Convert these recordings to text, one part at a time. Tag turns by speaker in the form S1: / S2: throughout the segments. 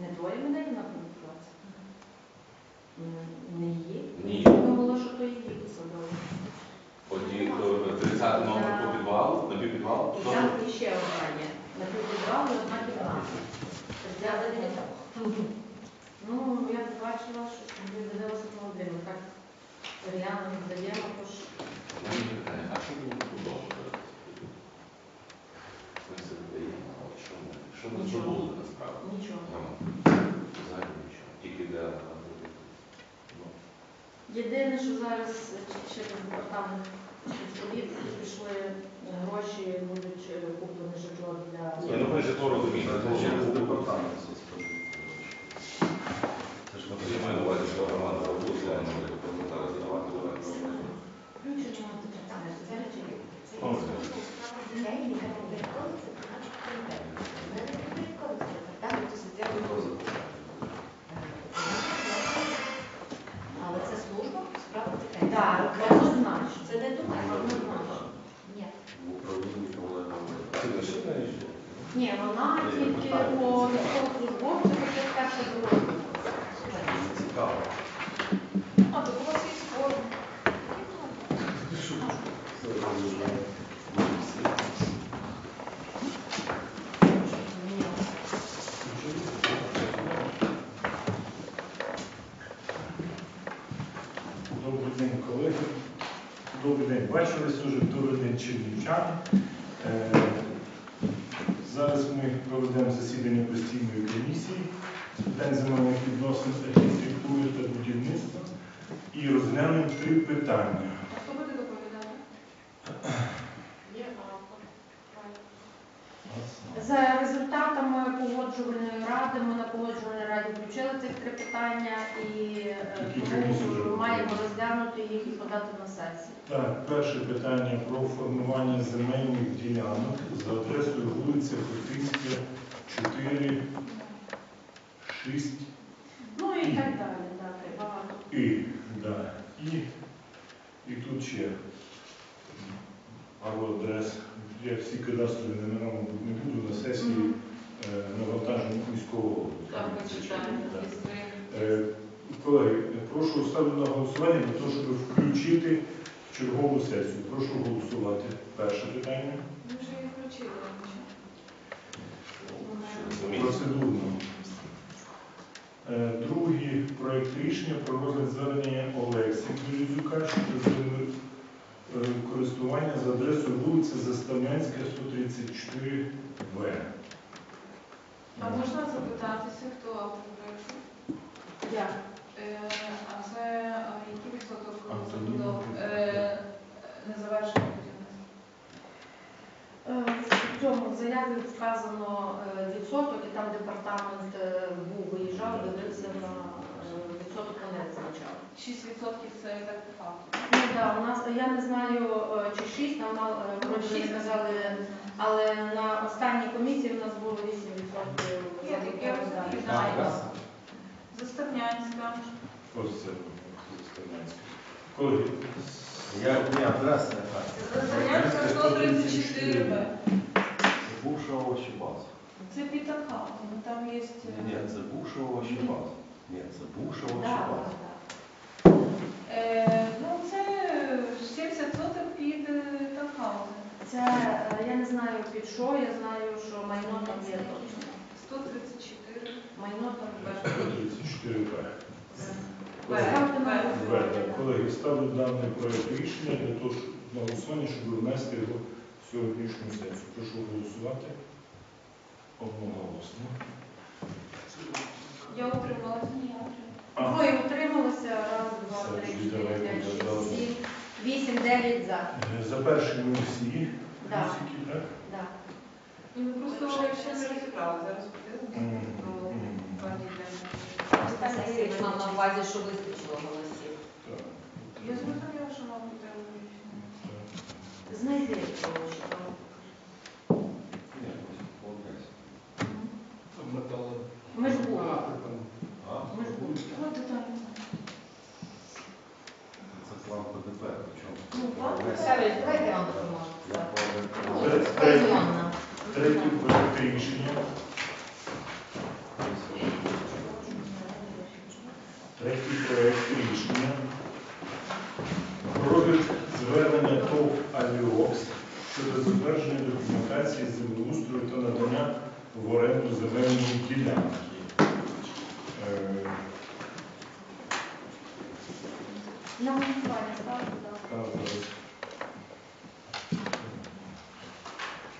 S1: Не твоє моделі на комунікації? Не є?
S2: Ні.
S1: Я думала, що то її посадові.
S2: Оті, то 30 номер по підвалу, на підвал.
S1: І там іще одна є. На півдівали одна кімната. Взяли Ну, я бачила, що ви дивилися на один. Так, Оріану віддаємо, тож
S2: А що було побудовано? Ми все віддаємо, а от що ми? Що забули насправді?
S1: нічого.
S2: Взагалі нічого. Тільки для...
S1: Єдине, що зараз через департамент поліції пішли гроші, будуть е, куплені житло для
S2: Ні, ну ми житло розуміємо.
S3: Це через департамент. Це ж
S2: маю на увазі, що громада
S4: це служба справа дітей.
S1: Так, однозначно.
S4: Це не думаю,
S1: Однозначно.
S4: Ні.
S3: В управлінні Олега
S2: Це лише на рішення.
S1: Ні, вона тільки по військовослужбовцю, це перша дорога.
S3: Цікаво.
S4: А, то у вас є форма.
S5: Добрий день, колеги. Добрий день. Бачились уже второй день чернівчани. Е, Зараз ми проведемо засідання постійної комісії з питань земельних відносин, архітектури та будівництва і розглянемо три питання.
S4: А хто буде доповідати? Є автор.
S1: За результатами погоджувальної ради, ми на погоджувальній раді включили цих три питання і е,
S5: Які
S1: маємо розглянути їх і подати на сесію.
S5: Так, перше питання про формування земельних ділянок за адресою вулиця Хотинська, 4, 6
S1: Ну і так далі, так, і багато.
S5: І, да. І, і тут ще пару адрес. Я всі кадастрові номера, мабуть, не буду на сесії е, навантаження міського.
S4: Так, ми читаємо.
S5: Да. Е, Колеги, прошу ставлю на голосування для того, щоб включити чергову сесію. Прошу голосувати. Перше питання.
S4: Ми вже її включили.
S5: Процедурно. Е, Другий проект рішення про розгляд звернення Олекси Березюка щодо користування за адресою вулиця Заставнянська, 134 В.
S6: А можна запитатися, хто автор проекту?
S1: Я.
S6: Е, А це а, який відсоток
S5: Антоніна
S6: забудов е?
S1: Е, В цьому заяві вказано е, відсоток, і там департамент е, був, виїжджав, дивився на е, відсоток, вони визначали.
S6: 6% це так по факту.
S1: Ну так, у нас, я не знаю, е, чи 6, там мал- е, вроді вони казали, але на останній комісії у нас було 8%
S6: Я так, я розумію,
S1: Да.
S6: знаю. Заставнянська.
S5: Ось це Заставнянська. Колеги,
S3: Я не адреса не так.
S6: Заставнянська 134 Б.
S3: Це бувша овощебаза.
S6: Це Пітахаус, ну там є...
S3: Ні, це бувша овощебаза. Ні, це бувша
S1: Да,
S3: овощебаза.
S1: да,
S6: Е, ну це 70 соток під е, таунхаузом.
S1: да. Це, е, я не знаю під що, я знаю, що майно там є точно.
S6: 134
S1: Майно там є.
S5: 34 В.
S6: Б.
S1: Ставте на
S6: Б.
S1: голосування.
S5: В. Колеги, ставлю даний проект рішення для того, щоб на голосування, щоб внести його в сьогоднішню сесію. Прошу голосувати одноголосно.
S6: Я утрималася, ні, я утрималася.
S1: Двоє утрималося, раз, два, три, чотири, п'ять, шість, сім, вісім, дев'ять за.
S5: е, За перші ми всі.
S1: Да.
S5: Всі, так?
S1: Да.
S6: І ми просто ще не розібрали. Зараз подивимося про пані
S4: Сесія мав на увазі, що вистачило голосів.
S5: Так.
S6: Я зрозуміла, що рішення.
S5: Так.
S1: Знайди того, що. Ми ж були. Ми ж були.
S6: Ну, план
S1: Савич, давайте
S5: Трети
S1: вътрешния.
S5: Трети проект личния. Проект зведення ТОВ «Авіокс» щодо затвердження документації землеустрою та надання в оренду земельної ділянки.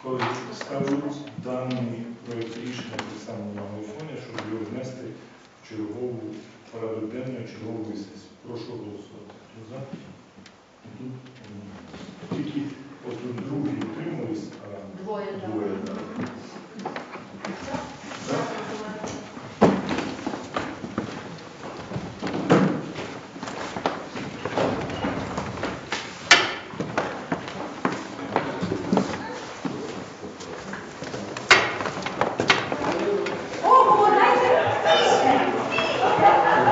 S5: Коли ставлю даний проєкт рішення так само на голосування, щоб його внести в чергову порядок денної чергову сесії. Прошу голосувати. Хто за?